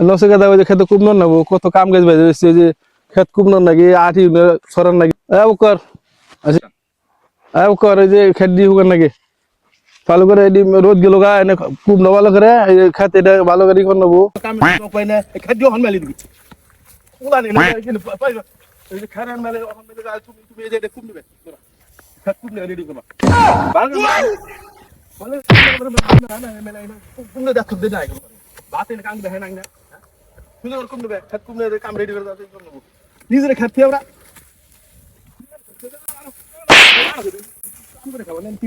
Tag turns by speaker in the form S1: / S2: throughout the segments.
S1: লসে গাদা ওই খেতে খুব কাম গাছ বাইরে যে খেত খুব নন নাকি আঠি সরান নাকি এ কর আচ্ছা কর এই যে খেত দিয়ে হুকার নাকি ভালো করে এডি রোদ গেল গা, এনে খুব না করে, এই খেত এটা ভালো করে কর নেব নিজের খেত আমরা কাম করে খাব না। কি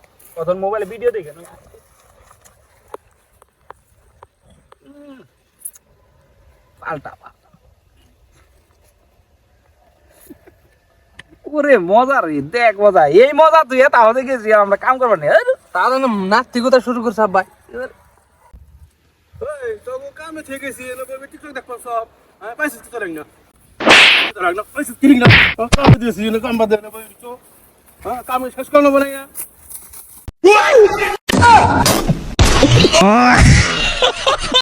S2: তখন মোবাইলে ভিডিও দেখে না পাল্টা পাল্টা। ওরে মজা রে, দেখ মজা। এই মজা তুই তাহলে গেছি আমরা কাম করব না।
S3: তাহলে শুরু
S1: তো কামে থেকে গেছি দেখো সব। হ্যাঁ পয়সা তো রাখ না না না কাম দিয়েছি কাম বাদে না হ্যাঁ কাম শেষ করল বলে Ah!